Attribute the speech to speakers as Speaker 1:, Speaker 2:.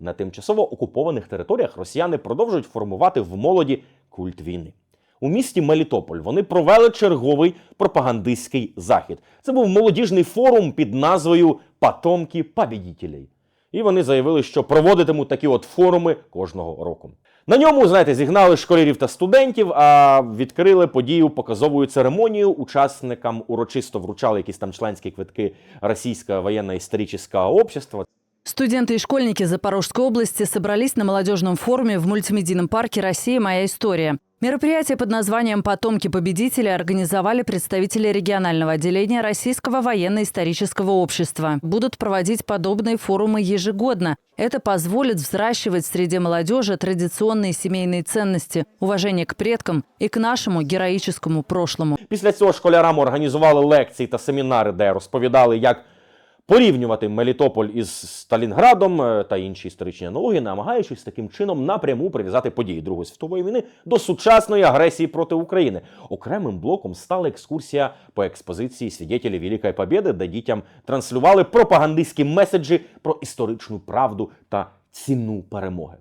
Speaker 1: На тимчасово окупованих територіях росіяни продовжують формувати в молоді культ війни. У місті Мелітополь вони провели черговий пропагандистський захід. Це був молодіжний форум під назвою Потомки побідітелей. І вони заявили, що проводитимуть такі от форуми кожного року. На ньому, знаєте, зігнали школярів та студентів, а відкрили подію показовою церемонію. Учасникам урочисто вручали якісь там членські квитки Російського военно-исторического общества.
Speaker 2: Студенты и школьники Запорожской области собрались на молодежном форуме в мультимедийном парке «Россия. Моя история». Мероприятие под названием «Потомки победителей» организовали представители регионального отделения Российского военно-исторического общества. Будут проводить подобные форумы ежегодно. Это позволит взращивать среди молодежи традиционные семейные ценности, уважение к предкам и к нашему героическому прошлому.
Speaker 1: Після цього школярам організували лекції та семінари, де розповідали, як порівнювати Мелітополь із Сталінградом е, та інші історичні аналогії, намагаючись таким чином напряму прив'язати події Другої світової війни до сучасної агресії проти України. Окремим блоком стала екскурсія по експозиції свідетелі Великої Побєди, де дітям транслювали пропагандистські меседжі про історичну правду та ціну перемоги.